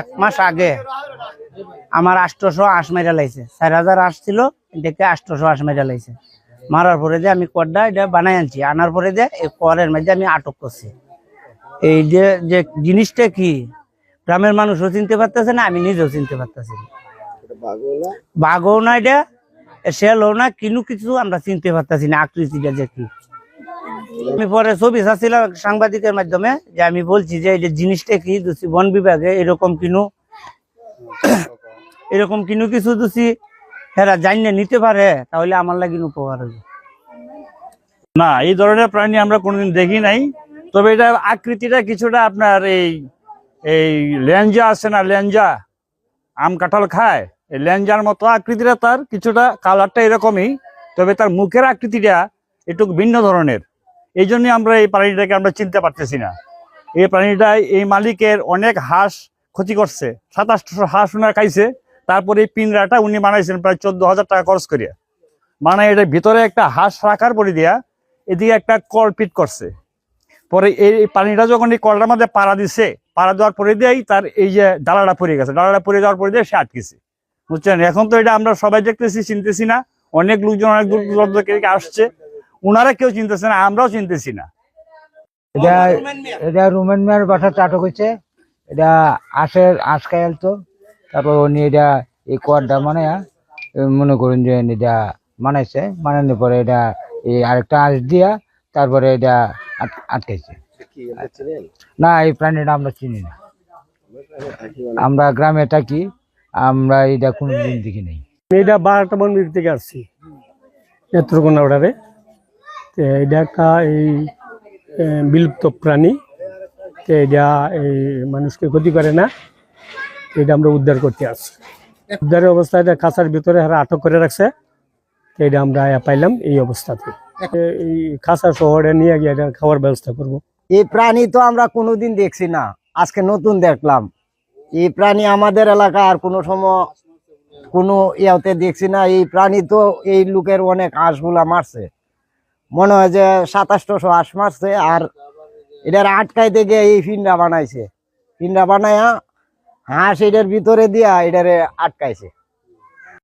এক মাস আগে আমার আষ্টশো আশ মেরা লাইছে। চার হাজার আশ ছিল দেখে আষ্টশো আশ মেরা লাইছে। মারার পরে যে আমি কড্ডা এটা বানাই আনছি আনার পরে যে এই করের মধ্যে আমি আটক করছি। এই যে যে জিনিসটা কি গ্রামের মানুষও চিনতে পারতেছে না আমি নিজেও চিনতে পারতেছি না। বাঘও না? এটা শেলও না কিনু কিছু আমরা চিনতে পারতেছি না আকৃতিটা যে কি। আমি পরে ছবি চাচ্ছিলাম সাংবাদিকের মাধ্যমে যে আমি বলছি যে এই যে জিনিসটা কি দুসি বন বিভাগে এরকম কিনু এরকম কিনু কিছু দুসি হেরা জানিয়ে নিতে পারে তাহলে আমার লাগি উপকার হবে না এই ধরনের প্রাণী আমরা কোনোদিন দেখি নাই তবে এটা আকৃতিটা কিছুটা আপনার এই এই ল্যাঞ্জা আছে না ল্যাঞ্জা আম, কাঁঠাল খায়? এই ল্যাঞ্জার মতো আকৃতিটা তার, কিছুটা কালারটা এরকমই, তবে তার মুখের আকৃতিটা একটু ভিন্ন ধরনের। এই জন্যই আমরা এই প্রাণীটাকে আমরা চিনতে পারতেছি না। এই প্রাণীটা এই মালিকের অনেক হাঁস ক্ষতি করছে। সাতাশশো হাঁস উনার খাইছে। তারপরে এই পিঞ্জরাটা উনি বানাইছেন প্রায় চোদ্দ হাজার টাকা খরচ করিয়া। মানে এটার ভিতরে একটা হাঁস রাখার পরে দিয়া এদিকে একটা কল পিট করছে। পরে এই পানিটা যখন এই কলটার মধ্যে পাড়া দিছে, পাড়া দেওয়ার পরে দিয়েই তার এই যে ডালাটা পড়ে গেছে। ডালাটা পড়ে যাওয়ার পরে দিয়ে সে আটকেছে। বুঝছেন? এখন তো এটা আমরা সবাই দেখতেছি, চিনতেছি না। অনেক লোকজন, অনেক দূর দূরান্ত থেকে আসছে। ওনারা কেউ চিনতেছে না, আমরাও চিনতেছি না। এটা এটা রোমান মিয়ার বাসা চাটক হয়েছে। এটা আঁশের আঁশ খায়াল তো। তারপর উনি এটা এই কোয়ারটা মানে মনে করুন যে এটা মানাইছে মানানোর পরে এটা এই আরেকটা আঁশ দিয়া, তারপরে এটা আট- আটকাইছে। না এই প্রাণীটা আমরা চিনি না। আমরা গ্রামে থাকি আমরা এটা কোনোদিন দেখি নাই। এটা বারোটা মন্দির থেকে আসছি নেত্রকোনা অর্ডারে তো এটা একটা এই বিলুপ্ত প্রাণী। তো এটা এই মানুষকে ক্ষতি করে না। এটা আমরা উদ্ধার করতে আসছি। উদ্ধারের অবস্থায় এটা কাঁচার ভিতরে হারা আটক করে রাখছে। তো এটা আমরা পাইলাম এই অবস্থাতে। খাঁচা শহরে নিয়ে গিয়ে খাওয়ার ব্যবস্থা করব। এই প্রাণী তো আমরা কোনোদিন দেখছি না। আজকে নতুন দেখলাম। এই প্রাণী আমাদের এলাকা আর কোনো সময় কোনো ইয়াতে দেখছি না। এই প্রাণী তো এই লোকের অনেক হাঁসগুলা মারছে। মনে হয় যে সাতাশশো হাঁস মারছে আর এটার আটকাইতে গিয়ে এই ফিন্ডা বানাইছে। ফিন্ডা বানায়া হাঁস এটার ভিতরে দিয়া এটারে আটকাইছে।